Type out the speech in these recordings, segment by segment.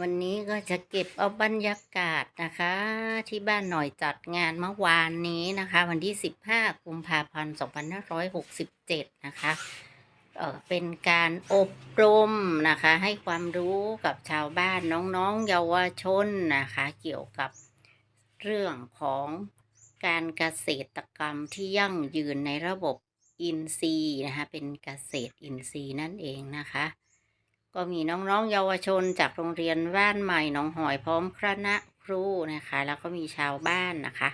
วันนี้ก็จะเก็บเอาบรรยากาศนะคะ ที่บ้านหน่อยจัดงานเมื่อวานนี้นะคะ วันที่ 15กุมภาพันธ์2567 นะคะเออเป็นการอบรมนะคะ ให้ความรู้กับชาวบ้านน้องๆเยาวชนนะคะ เกี่ยวกับเรื่องของการเกษตรกรรมที่ยั่งยืนในระบบอินทรีย์นะคะ เป็นเกษตรอินทรีย์นั่นเองนะคะ ก็มีน้องๆเยาวชนจากโรงเรียนบ้านใหม่หนองหอยพร้อมคณะครูนะคะ แล้วก็มีชาวบ้านนะคะ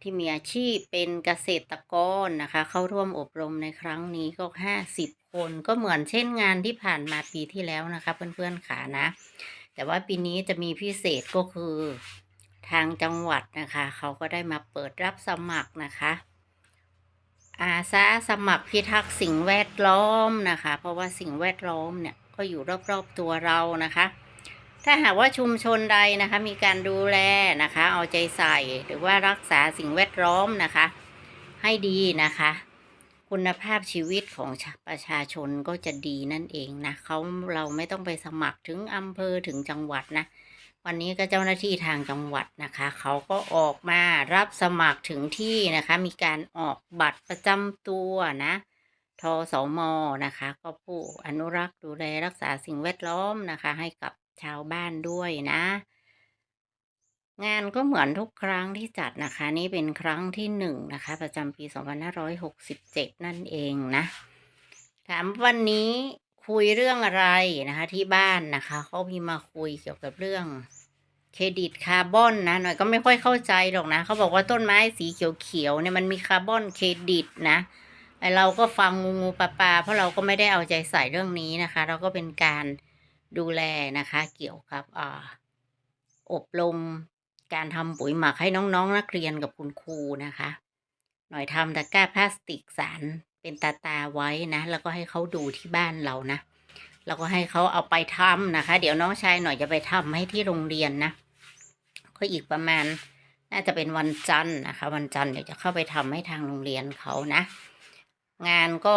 ที่มีอาชีพเป็นเกษตรกรนะคะ เข้าร่วมอบรมในครั้งนี้ก็ 50 คนก็เหมือนเช่นงานที่ผ่านมาปีที่แล้วนะคะ เพื่อนๆขานะ แต่ว่าปีนี้จะมีพิเศษก็คือทางจังหวัดนะคะ เขาก็ได้มาเปิดรับสมัครนะคะอาสาสมัครพิทักษ์สิ่งแวดล้อมนะคะ เพราะว่าสิ่งแวดล้อมเนี่ยก็อยู่รอบๆตัวเรานะคะ ถ้าหากว่าชุมชนใดนะคะ มีการดูแลนะคะ เอาใจใส่หรือว่ารักษาสิ่งแวดล้อมนะคะ ให้ดีนะคะ คุณภาพชีวิตของประชาชนก็จะดีนั่นเองนะเขาเราไม่ต้องไปสมัครถึงอำเภอถึงจังหวัดนะวันนี้ก็เจ้าหน้าที่ทางจังหวัดนะคะ เขาก็ออกมารับสมัครถึงที่นะคะ มีการออกบัตรประจำตัวนะ ทสมนะคะ ก็ผู้อนุรักษ์ดูแลรักษาสิ่งแวดล้อมนะคะ ให้กับชาวบ้านด้วยนะ งานก็เหมือนทุกครั้งที่จัดนะคะ นี่เป็นครั้งที่หนึ่งนะคะ ประจำปี 2567 นั่นเองนะ ถามวันนี้คุยเรื่องอะไรนะคะ ที่บ้านนะคะเขามีมาคุยเกี่ยวกับเรื่องเครดิตคาร์บอนนะหน่อยก็ไม่ค่อยเข้าใจหรอกนะเขาบอกว่าต้นไม้สีเขียวๆเนี่ยมันมีคาร์บอนเครดิตนะ ไอเราก็ฟังงูงูปลาปลาเพราะเราก็ไม่ได้เอาใจใส่เรื่องนี้นะคะ เราก็เป็นการดูแลนะคะ เกี่ยวกับอ่าอบรมการทำปุ๋ยหมักให้น้องๆ นักเรียนกับคุณครูนะคะ หน่อยทำตะกร้าพลาสติกสารเป็นตาตาไว้นะ แล้วก็ให้เขาดูที่บ้านเรานะแล้วก็ให้เขาเอาไปทำนะคะ เดี๋ยวน้องชายหน่อยจะไปทำให้ที่โรงเรียนนะก็อีกประมาณ น่าจะเป็นวันจันทร์นะคะ วันจันทร์เดี๋ยวจะเข้าไปทำให้ทางโรงเรียนเขานะ งานก็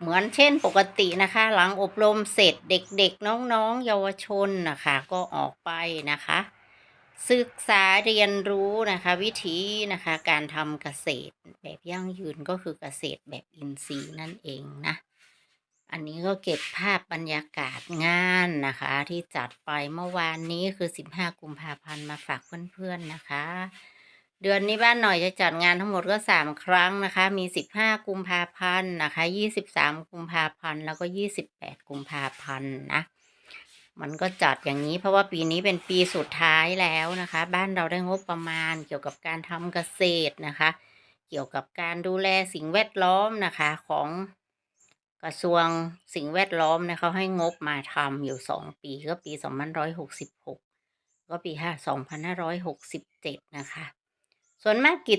เหมือนเช่นปกตินะคะ หลังอบรมเสร็จเด็กๆ น้องๆ เยาวชนนะคะ ก็ออกไปนะคะ ศึกษาเรียนรู้นะคะ วิธีนะคะการทำเกษตรแบบยั่งยืนก็คือเกษตรแบบอินทรีย์นั่นเองนะ อันนี้ก็เก็บภาพบรรยากาศงานนะคะ ที่จัดไปเมื่อวานนี้คือ 15 กุมภาพันธ์มาฝากเพื่อนๆนะคะ เดือนนี้บ้านหน่อยจะจัดงานทั้งหมดก็ 3 ครั้งนะคะ มี 15 กุมภาพันธ์นะคะ 23 กุมภาพันธ์แล้วก็ 28 กุมภาพันธ์นะ มันก็จัดอย่างนี้เพราะว่าปีนี้เป็นปีสุดท้ายแล้วนะคะ บ้านเราได้งบประมาณเกี่ยวกับการทำเกษตรนะคะ เกี่ยวกับการดูแลสิ่งแวดล้อมนะคะของกระทรวงสิ่งแวดล้อมนะเขาให้งบมาทำอยู่สองปีก็ปีสองพันร้อยหกสิบหกก็ปีห้าสองพันห้าร้อยหกสิบเจ็ดนะคะ ส่วนมากกิจ